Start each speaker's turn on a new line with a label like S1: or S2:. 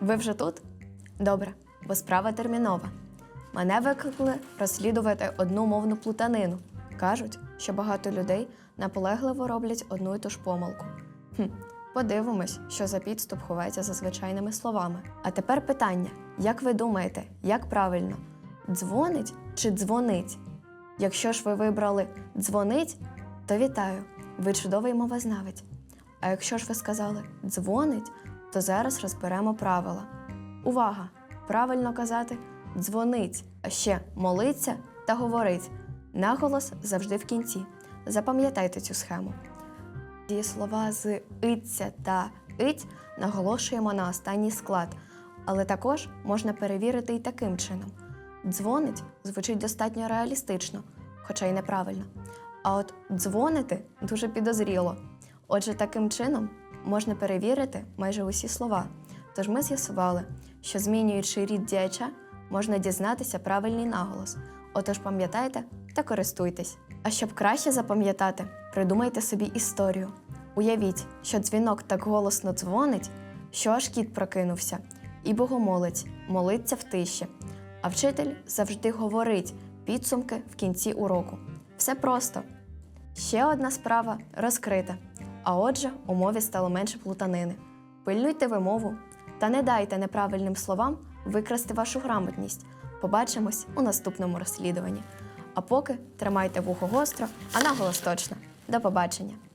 S1: Ви вже тут? Добре, бо справа термінова. Мене викликали розслідувати одну мовну плутанину. Кажуть, що багато людей наполегливо роблять одну і ту ж помилку. Хм, подивимось, що за підступ ховається за звичайними словами. А тепер питання: як ви думаєте, як правильно? Дзвонить чи дзвонить? Якщо ж ви вибрали дзвонить, то вітаю, ви чудовий мовознавець. А якщо ж ви сказали дзвонить, то зараз розберемо правила. Увага! Правильно казати дзвонить, а ще молиться та говорить. Наголос завжди в кінці. Запам'ятайте цю схему. Дієслова з иться та ить наголошуємо на останній склад, але також можна перевірити і таким чином. Дзвонить звучить достатньо реалістично, хоча й неправильно. А от дзвонити дуже підозріло. Отже, таким чином можна перевірити майже усі слова. Тож ми з'ясували, що змінюючи рід діяча, можна дізнатися правильний наголос. Отож пам'ятайте та користуйтесь. А щоб краще запам'ятати, придумайте собі історію. Уявіть, що дзвінок так голосно дзвонить, що аж кіт прокинувся, і богомолець молиться в тиші. А вчитель завжди говорить підсумки в кінці уроку. Все просто. Ще одна справа розкрита. А отже, у мові стало менше плутанини. Пильнуйте вимову та не дайте неправильним словам викрасти вашу грамотність. Побачимось у наступному розслідуванні. А поки тримайте вухо гостро, а наголос точно. До побачення!